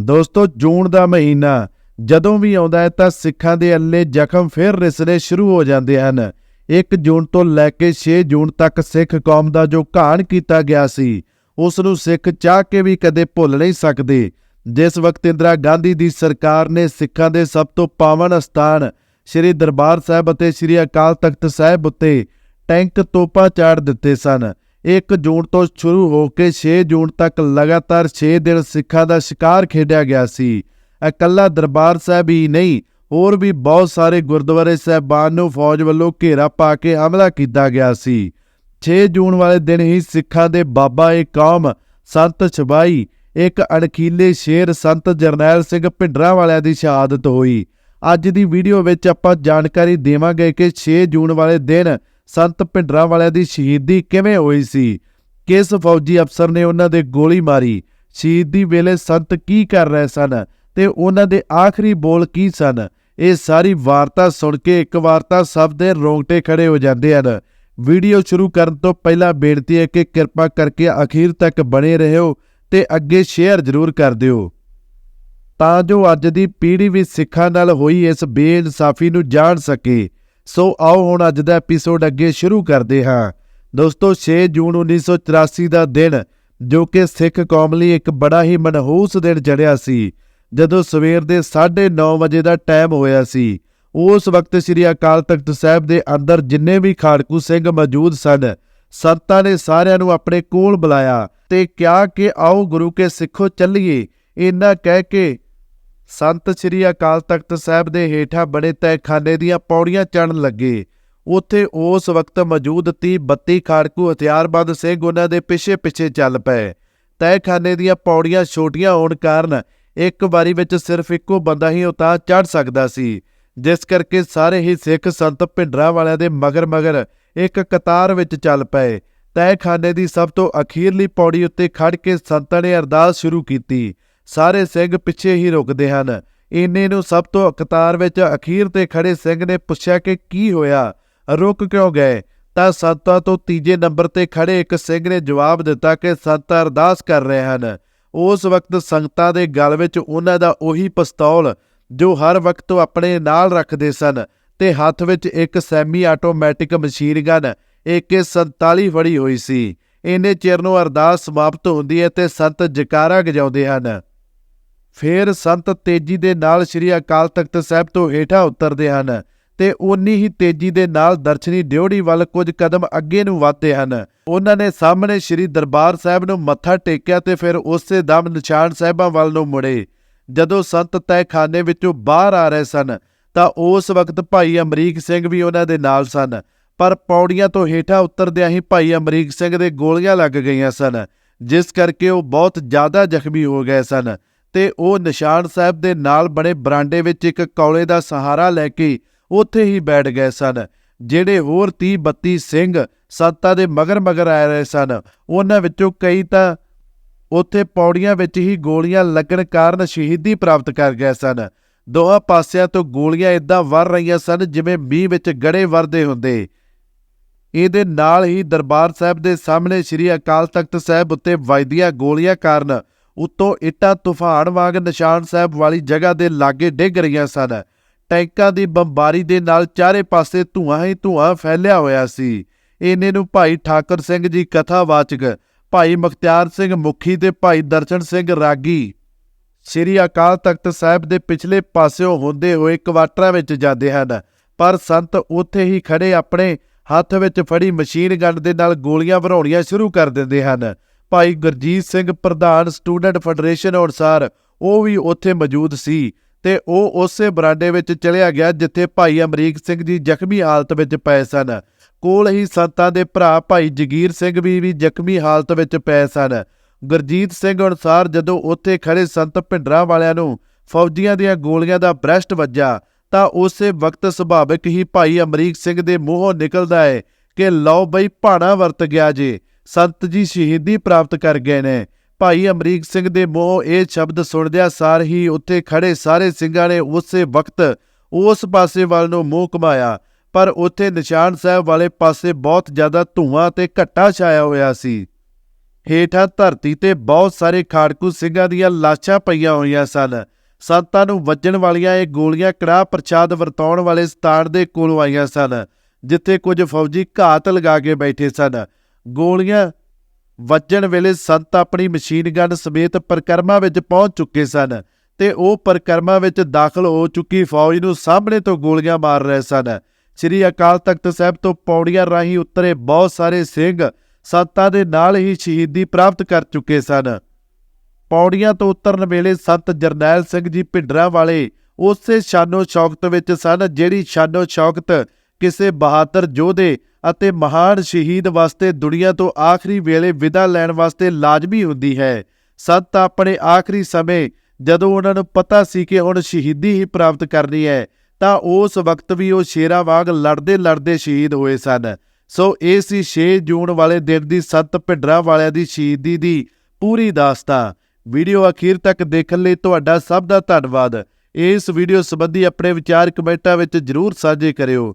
ਦੋਸਤੋ, ਜੂਨ ਦਾ ਮਹੀਨਾ ਜਦੋਂ ਵੀ ਆਉਂਦਾ ਹੈ ਤਾਂ ਸਿੱਖਾਂ ਦੇ ਅੱਲੇ ਜ਼ਖਮ ਫਿਰ ਰਿਸਣੇ ਸ਼ੁਰੂ ਹੋ ਜਾਂਦੇ ਹਨ। 1 ਜੂਨ ਤੋਂ ਲੈ ਕੇ 6 ਜੂਨ ਤੱਕ ਸਿੱਖ ਕੌਮ ਦਾ ਜੋ ਘਾਣ ਕੀਤਾ ਗਿਆ ਸੀ, ਉਸ ਨੂੰ ਸਿੱਖ ਚਾਹ ਕੇ ਵੀ ਕਦੇ ਭੁੱਲ ਨਹੀਂ ਸਕਦੇ। ਜਿਸ ਵਕਤ ਇੰਦਰਾ ਗਾਂਧੀ ਦੀ ਸਰਕਾਰ ਨੇ ਸਿੱਖਾਂ ਦੇ ਸਭ ਤੋਂ ਪਾਵਨ ਸਥਾਨ ਸ੍ਰੀ ਦਰਬਾਰ ਸਾਹਿਬ ਅਤੇ ਸ੍ਰੀ ਅਕਾਲ ਤਖਤ ਸਾਹਿਬ ਉੱਤੇ ਟੈਂਕ ਤੋਪਾ ਚਾੜ ਦਿੱਤੇ ਸਨ 1 ਜੂਨ ਤੋਂ ਸ਼ੁਰੂ ਹੋ ਕੇ 6 ਜੂਨ ਤੱਕ ਲਗਾਤਾਰ 6 ਦਿਨ ਸਿੱਖਾਂ ਦਾ ਸ਼ਿਕਾਰ ਖੇਡਿਆ ਗਿਆ ਸੀ। ਇਕੱਲਾ ਦਰਬਾਰ ਸਾਹਿਬ ਹੀ ਨਹੀਂ, ਹੋਰ ਵੀ ਬਹੁਤ ਸਾਰੇ ਗੁਰਦੁਆਰੇ ਸਾਹਿਬਾਨ ਨੂੰ ਫੌਜ ਵੱਲੋਂ ਘੇਰਾ ਪਾ ਕੇ ਹਮਲਾ ਕੀਤਾ ਗਿਆ ਸੀ। 6 ਜੂਨ ਵਾਲੇ ਦਿਨ ਹੀ ਸਿੱਖਾਂ ਦੇ ਬਾਬਾ ਏ ਕੌਮ, ਸੰਤ ਛਬਾਈ, ਇੱਕ ਅਣਖੀਲੇ ਸ਼ੇਰ ਸੰਤ ਜਰਨੈਲ ਸਿੰਘ ਭਿੰਡਰਾਂ ਵਾਲਿਆਂ ਦੀ ਸ਼ਹਾਦਤ ਹੋਈ। ਅੱਜ ਦੀ ਵੀਡੀਓ ਵਿੱਚ ਆਪਾਂ ਜਾਣਕਾਰੀ ਦੇਵਾਂਗੇ ਕਿ 6 ਜੂਨ ਵਾਲੇ ਦਿਨ ਸੰਤ ਭਿੰਡਰਾਂ ਵਾਲਿਆਂ ਦੀ ਸ਼ਹੀਦੀ ਕਿਵੇਂ ਹੋਈ ਸੀ? ਕਿਸ ਫੌਜੀ ਅਫਸਰ ਨੇ ਉਹਨਾਂ ਦੇ ਗੋਲੀ ਮਾਰੀ? ਸ਼ਹੀਦੀ ਵੇਲੇ ਸੰਤ ਕੀ ਕਰ ਰਹੇ ਸਨ? ਤੇ ਉਹਨਾਂ ਦੇ ਆਖਰੀ ਬੋਲ ਕੀ ਸਨ? ਇਹ ਸਾਰੀ ਵਾਰਤਾ ਸੁਣ ਕੇ ਇੱਕ ਵਾਰ ਤਾਂ ਸਭ ਦੇ ਰੋਂਗਟੇ ਖੜੇ ਹੋ ਜਾਂਦੇ ਹਨ। ਵੀਡੀਓ ਸ਼ੁਰੂ ਕਰਨ ਤੋਂ ਪਹਿਲਾਂ ਬੇਨਤੀ ਹੈ ਕਿ ਕਿਰਪਾ ਕਰਕੇ ਅਖੀਰ ਤੱਕ ਬਣੇ ਰਹੋ ਤੇ ਅੱਗੇ ਸ਼ੇਅਰ ਜ਼ਰੂਰ ਕਰ ਦਿਓ। ਤਾਂ ਜੋ ਅੱਜ ਦੀ ਪੀੜ੍ਹੀ ਵੀ ਸਿੱਖਾਂ ਨਾਲ ਹੋਈ ਇਸ ਬੇਇਨਸਾਫੀ ਨੂੰ ਜਾਣ ਸਕੇ। ਸੋ ਆਓ ਹੁਣ ਅੱਜ ਦਾ ਐਪੀਸੋਡ ਅੱਗੇ ਸ਼ੁਰੂ ਕਰਦੇ ਹਾਂ। ਦੋਸਤੋ 6 ਜੂਨ 1984 ਦਾ ਦਿਨ, ਜੋ ਕਿ ਸਿੱਖ ਕੌਮ ਲਈ ਇੱਕ ਬੜਾ ਹੀ ਮਨਹੂਸ ਦਿਨ ਚੜਿਆ ਸੀ। ਜਦੋਂ ਸਵੇਰ ਦੇ 9:30 ਵਜੇ ਦਾ ਟਾਈਮ ਹੋਇਆ ਸੀ, ਉਸ ਵਕਤ ਸ੍ਰੀ ਅਕਾਲ ਤਖਤ ਸਾਹਿਬ ਦੇ ਅੰਦਰ ਜਿੰਨੇ ਵੀ ਖਾੜਕੂ ਸਿੰਘ ਮੌਜੂਦ ਸਨ, ਸੰਤਾਂ ਨੇ ਸਾਰਿਆਂ ਨੂੰ ਆਪਣੇ ਕੋਲ ਬੁਲਾਇਆ ਤੇ ਕਿਹਾ ਕਿ ਆਓ ਗੁਰੂ ਕੇ ਸਿੱਖੋ ਚੱਲੀਏ। ਇਹਨਾਂ ਕਹਿ ਕੇ ਸੰਤ ਸ੍ਰੀ ਅਕਾਲ ਤਖਤ ਸਾਹਿਬ ਦੇ ਹੇਠਾਂ ਬਣੇ ਤਹਿਖਾਨੇ ਦੀਆਂ ਪੌੜੀਆਂ ਚੜਨ ਲੱਗੇ। ਉੱਥੇ ਉਸ ਵਕਤ ਮੌਜੂਦ 30 32 ਖਾੜਕੂ ਹਥਿਆਰਬੰਦ ਸਿੰਘ ਉਹਨਾਂ ਦੇ ਪਿੱਛੇ ਪਿੱਛੇ ਚੱਲ ਪਏ। ਤਹਿਖਾਨੇ ਦੀਆਂ ਪੌੜੀਆਂ ਛੋਟੀਆਂ ਹੋਣ ਕਾਰਨ ਇੱਕ ਵਾਰੀ ਵਿੱਚ ਸਿਰਫ ਇੱਕੋ ਬੰਦਾ ਹੀ ਉਤਾਰ ਚੜ ਸਕਦਾ ਸੀ, ਜਿਸ ਕਰਕੇ ਸਾਰੇ ਹੀ ਸਿੱਖ ਸੰਤ ਭਿੰਡਰਾਂ ਵਾਲਿਆਂ ਦੇ ਮਗਰ ਮਗਰ ਇੱਕ ਕਤਾਰ ਵਿੱਚ ਚੱਲ ਪਏ। ਤਹਿਖਾਨੇ ਦੀ ਸਭ ਤੋਂ ਅਖੀਰਲੀ ਪੌੜੀ ਉੱਤੇ ਖੜ ਕੇ ਸੰਤਾਂ ਨੇ ਅਰਦਾਸ ਸ਼ੁਰੂ ਕੀਤੀ। ਸਾਰੇ ਸਿੰਘ ਪਿੱਛੇ ਹੀ ਰੁਕਦੇ ਹਨ। ਇੰਨੇ ਨੂੰ ਸਭ ਤੋਂ ਕਤਾਰ ਵਿੱਚ ਅਖੀਰ ਤੇ ਖੜੇ ਸਿੰਘ ਨੇ ਪੁੱਛਿਆ ਕਿ ਕੀ ਹੋਇਆ? ਰੁਕ ਕਿਉਂ ਗਏ? ਤਾਂ ਸੰਤਾਂ ਤੋਂ ਤੀਜੇ ਨੰਬਰ ਤੇ ਖੜੇ ਇੱਕ ਸਿੰਘ ਨੇ ਜਵਾਬ ਦਿੱਤਾ ਕਿ ਸੰਤ ਅਰਦਾਸ ਕਰ ਰਹੇ ਹਨ। ਉਸ ਵਕਤ ਸੰਗਤਾਂ ਦੇ ਗਲ ਵਿੱਚ ਉਹਨਾਂ ਦਾ ਉਹੀ ਪਿਸਤੌਲ ਜੋ ਹਰ ਵਕਤ ਆਪਣੇ ਨਾਲ ਰੱਖਦੇ ਸਨ ਤੇ ਹੱਥ ਵਿੱਚ ਇੱਕ semi automatic machine gun AK47 ਫੜੀ ਹੋਈ ਸੀ। ਇੰਨੇ ਚਿਰ ਨੂੰ ਅਰਦਾਸ ਸਮਾਪਤ ਹੁੰਦੀ ਹੈ ਤੇ ਸੰਤ ਜਕਾਰਾ ਗਜਾਉਂਦੇ ਹਨ। ਫਿਰ ਸੰਤ ਤੇਜ਼ੀ ਦੇ ਨਾਲ ਸ੍ਰੀ ਅਕਾਲ ਤਖਤ ਸਾਹਿਬ ਤੋਂ ਹੇਠਾਂ ਉਤਰਦੇ ਹਨ ਤੇ ਉਨੀ ਹੀ ਤੇਜ਼ੀ ਦੇ ਨਾਲ ਦਰਸ਼ਨੀ ਡਿਉੜੀ ਵੱਲ ਕੁਝ ਕਦਮ ਅੱਗੇ ਨੂੰ ਵਧਦੇ ਹਨ। ਉਹਨਾਂ ਨੇ ਸਾਹਮਣੇ ਸ੍ਰੀ ਦਰਬਾਰ ਸਾਹਿਬ ਨੂੰ ਮੱਥਾ ਟੇਕਿਆ ਤੇ ਫਿਰ ਉਸੇ ਦਮ ਨਿਸ਼ਾਨ ਸਾਹਿਬਾਂ ਵੱਲ ਨੂੰ ਮੁੜੇ। ਜਦੋਂ ਸੰਤ ਤਹਿਖਾਨੇ ਵਿੱਚੋਂ ਬਾਹਰ ਆ ਰਹੇ ਸਨ, ਤਾਂ ਉਸ ਵਕਤ ਭਾਈ ਅਮਰੀਕ ਸਿੰਘ ਵੀ ਉਹਨਾਂ ਦੇ ਨਾਲ ਸਨ। ਪਰ ਪੌੜੀਆਂ ਤੋਂ ਹੇਠਾਂ ਉਤਰਦਿਆਂ ਹੀ ਭਾਈ ਅਮਰੀਕ ਸਿੰਘ ਦੇ ਗੋਲੀਆਂ ਲੱਗ ਗਈਆਂ ਸਨ, ਜਿਸ ਕਰਕੇ ਉਹ ਬਹੁਤ ਜ਼ਿਆਦਾ ਜ਼ਖਮੀ ਹੋ ਗਏ ਸਨ। ਤੇ ਉਹ ਨਿਸ਼ਾਨ ਸਾਹਿਬ ਦੇ ਨਾਲ ਬਣੇ ਬਰਾਂਡੇ ਵਿੱਚ ਇੱਕ ਕੌਲੇ ਦਾ ਸਹਾਰਾ ਲੈ ਕੇ ਉੱਥੇ ਹੀ ਬੈਠ ਗਏ ਸਨ, ਜਿਹੜੇ ਹੋਰ 30 32 ਸਿੰਘ ਸੱਤਾ ਦੇ ਮਗਰ ਮਗਰ ਆ ਰਹੇ ਸਨ। ਉਹਨਾਂ ਵਿੱਚੋਂ ਕਈ ਤਾਂ ਉੱਥੇ ਪੌੜੀਆਂ ਵਿੱਚ ਹੀ ਗੋਲੀਆਂ ਲੱਗਣ ਕਾਰਨ ਸ਼ਹੀਦੀ ਪ੍ਰਾਪਤ ਕਰ ਗਏ ਸਨ। ਦੋਹਾਂ ਪਾਸਿਆਂ ਤੋਂ ਗੋਲੀਆਂ ਇਦਾਂ ਵਰ ਰਹੀਆਂ ਸਨ ਜਿਵੇਂ ਮੀਂਹ ਵਿੱਚ ਗੜੇ ਵਰਦੇ ਹੁੰਦੇ। ਇਹਦੇ ਨਾਲ ਹੀ ਦਰਬਾਰ ਸਾਹਿਬ ਦੇ ਸਾਹਮਣੇ ਸ੍ਰੀ ਅਕਾਲ ਤਖਤ ਸਾਹਿਬ ਉੱਤੇ ਵੱਜਦੀਆਂ ਗੋਲੀਆਂ ਕਾਰਨ ਉੱਤੋਂ ਇੱਟਾਂ, ਤੂਫਾਨ ਵਾਂਗ ਨਿਸ਼ਾਨ ਸਾਹਿਬ ਵਾਲੀ ਜਗ੍ਹਾ ਦੇ ਲਾਗੇ ਡਿੱਗ ਰਹੀਆਂ ਸਨ। ਟੈਂਕਾਂ ਦੀ ਬੰਬਾਰੀ ਦੇ ਨਾਲ ਚਾਰੇ ਪਾਸੇ ਧੂਆਂ ਹੀ ਧੂਆਂ ਫੈਲਿਆ ਹੋਇਆ ਸੀ। ਇਹਨੇ ਨੂੰ ਭਾਈ ਠਾਕਰ ਸਿੰਘ ਜੀ ਕਥਾਵਾਚਕ, ਭਾਈ ਮੁਖਤਿਆਰ ਸਿੰਘ ਮੁਖੀ ਤੇ ਭਾਈ ਦਰਸ਼ਨ ਸਿੰਘ ਰਾਗੀ। ਸ੍ਰੀ ਅਕਾਲ ਤਖਤ ਸਾਹਿਬ ਦੇ ਪਿਛਲੇ ਪਾਸਿਓਂ ਹੁੰਦੇ ਹੋਏ ਕੁਆਟਰਾਂ ਵਿੱਚ ਜਾਂਦੇ ਹਨ, ਪਰ ਸੰਤ ਉੱਥੇ ਹੀ ਖੜੇ ਆਪਣੇ ਹੱਥ ਵਿੱਚ ਫੜੀ ਮਸ਼ੀਨ ਗਨ ਦੇ ਨਾਲ ਗੋਲੀਆਂ ਭਰਾਉਣੀਆਂ ਸ਼ੁਰੂ ਕਰ ਦਿੰਦੇ ਹਨ। ਭਾਈ ਗੁਰਜੀਤ ਸਿੰਘ ਪ੍ਰਧਾਨ ਸਟੂਡੈਂਟ ਫੈਡਰੇਸ਼ਨ ਅਨੁਸਾਰ ਉਹ ਵੀ ਉੱਥੇ ਮੌਜੂਦ ਸੀ ਤੇ ਉਹ ਉਸੇ ਬਰਾਂਡੇ ਵਿੱਚ ਚਲਿਆ ਗਿਆ ਜਿੱਥੇ ਭਾਈ ਅਮਰੀਕ ਸਿੰਘ ਜੀ ਜ਼ਖਮੀ ਹਾਲਤ ਵਿੱਚ ਪਏ ਸਨ। ਕੋਲ ਹੀ ਸੰਤਾਂ ਦੇ ਭਰਾ ਭਾਈ ਜਗੀਰ ਸਿੰਘ ਵੀ ਵੀ ਜ਼ਖਮੀ ਹਾਲਤ ਵਿੱਚ ਪਏ ਸਨ। ਗੁਰਜੀਤ ਸਿੰਘ ਅਨੁਸਾਰ ਜਦੋਂ ਉੱਥੇ ਖੜੇ ਸੰਤ ਭਿੰਡਰਾਂ ਵਾਲਿਆਂ ਨੂੰ ਫੌਜੀਆਂ ਦੀਆਂ ਗੋਲੀਆਂ ਦਾ ਬ੍ਰੈਸਟ ਵੱਜਾ, ਤਾਂ ਉਸੇ ਵਕਤ ਸੁਭਾਵਿਕ ਹੀ ਭਾਈ ਅਮਰੀਕ ਸਿੰਘ ਦੇ ਮੂੰਹੋਂ ਨਿਕਲਦਾ ਹੈ ਕਿ ਲਓ ਬਈ ਭਾਣਾ ਵਰਤ ਗਿਆ ਜੇ। ਸੰਤ ਜੀ ਸ਼ਹੀਦੀ ਪ੍ਰਾਪਤ ਕਰ ਗਏ ਨੇ। ਭਾਈ ਅਮਰੀਕ ਸਿੰਘ ਦੇ ਮੂੰਹੋਂ ਇਹ ਸ਼ਬਦ ਸੁਣਦਿਆਂ ਸਾਰ ਹੀ ਉੱਥੇ ਖੜੇ ਸਾਰੇ ਸਿੰਘਾਂ ਨੇ ਉਸੇ ਵਕਤ ਉਸ ਪਾਸੇ ਵੱਲ ਨੂੰ ਮੂੰਹ ਘੁਮਾਇਆ। ਪਰ ਉੱਥੇ ਨਿਸ਼ਾਨ ਸਾਹਿਬ ਵਾਲੇ ਪਾਸੇ ਬਹੁਤ ਜ਼ਿਆਦਾ ਧੂਆਂ ਤੇ ਘੱਟਾ ਛਾਇਆ ਹੋਇਆ ਸੀ। ਹੇਠਾਂ ਧਰਤੀ ਤੇ ਬਹੁਤ ਸਾਰੇ ਖਾੜਕੂ ਸਿੰਘਾਂ ਦੀਆਂ ਲਾਸ਼ਾਂ ਪਈਆਂ ਹੋਈਆਂ ਸਨ। ਸੰਤਾਂ ਨੂੰ ਵੱਜਣ ਵਾਲੀਆਂ ਇਹ ਗੋਲੀਆਂ ਕੜਾਹ ਪ੍ਰਚਾਦ ਵਰਤਾਉਣ ਵਾਲੇ ਸਥਾਨ ਦੇ ਕੋਲੋਂ ਆਈਆਂ ਸਨ, ਜਿੱਥੇ ਕੁਝ ਫੌਜੀ ਘਾਤ ਲਗਾ ਕੇ ਬੈਠੇ ਸਨ। ਗੋਲੀਆਂ ਵੱਜਣ ਵੇਲੇ ਸੰਤ ਆਪਣੀ ਮਸ਼ੀਨ ਗਨ ਸਮੇਤ ਪ੍ਰਕਰਮਾ ਵਿੱਚ ਪਹੁੰਚ ਚੁੱਕੇ ਸਨ ਤੇ ਉਹ ਪ੍ਰਕਰਮਾ ਵਿੱਚ ਦਾਖਲ ਹੋ ਚੁੱਕੀ ਫੌਜ ਨੂੰ ਸਾਹਮਣੇ ਤੋਂ ਗੋਲੀਆਂ ਮਾਰ ਰਹੇ ਸਨ। ਸ੍ਰੀ ਅਕਾਲ ਤਖਤ ਸਾਹਿਬ ਤੋਂ ਪੌੜੀਆਂ ਰਾਹੀਂ ਉਤਰੇ ਬਹੁਤ ਸਾਰੇ ਸਿੰਘ ਸੰਤਾਂ ਦੇ ਨਾਲ ਹੀ ਸ਼ਹੀਦੀ ਪ੍ਰਾਪਤ ਕਰ ਚੁੱਕੇ ਸਨ। ਪੌੜੀਆਂ ਤੋਂ ਉਤਰਨ ਵੇਲੇ ਸੰਤ ਜਰਨੈਲ ਸਿੰਘ ਜੀ ਭਿੰਡਰਾਂ ਵਾਲੇ ਉਸੇ ਸ਼ਾਨੋ ਸ਼ੌਕਤ ਵਿੱਚ ਸਨ ਜਿਹੜੀ ਸ਼ਾਨੋ ਸ਼ੌਕਤ ਕਿਸੇ ਬਹਾਦਰ ਯੋਧੇ ਅਤੇ ਮਹਾਨ ਸ਼ਹੀਦ ਵਾਸਤੇ ਦੁਨੀਆ ਤੋਂ ਆਖਰੀ ਵੇਲੇ ਵਿਦਾ ਲੈਣ ਵਾਸਤੇ ਲਾਜ਼ਮੀ ਹੁੰਦੀ ਹੈ। ਸੰਤ ਆਪਣੇ ਆਖਰੀ ਸਮੇਂ ਜਦੋਂ ਉਹਨਾਂ ਨੂੰ ਪਤਾ ਸੀ ਕਿ ਹੁਣ ਸ਼ਹੀਦੀ ਹੀ ਪ੍ਰਾਪਤ ਕਰਨੀ ਹੈ, ਤਾਂ ਉਸ ਵਕਤ ਵੀ ਉਹ ਸ਼ੇਰਾਂ ਵਾਂਗ ਲੜਦੇ ਲੜਦੇ ਸ਼ਹੀਦ ਹੋਏ ਸਨ। ਸੋ ਇਹ ਸੀ 6 ਜੂਨ ਵਾਲੇ ਦਿਨ ਦੀ ਸੰਤ ਭਿੰਡਰਾਂ ਵਾਲਿਆਂ ਦੀ ਸ਼ਹੀਦੀ ਦੀ ਪੂਰੀ ਦਾਸਤਾਨ ਵੀਡੀਓ ਅਖੀਰ ਤੱਕ ਦੇਖਣ ਲਈ ਤੁਹਾਡਾ ਸਭ ਦਾ ਧੰਨਵਾਦ। ਇਸ ਵੀਡੀਓ ਸੰਬੰਧੀ ਆਪਣੇ ਵਿਚਾਰ ਕਮੈਂਟਾਂ ਵਿੱਚ ਜਰੂਰ ਸਾਂਝੇ ਕਰਿਓ।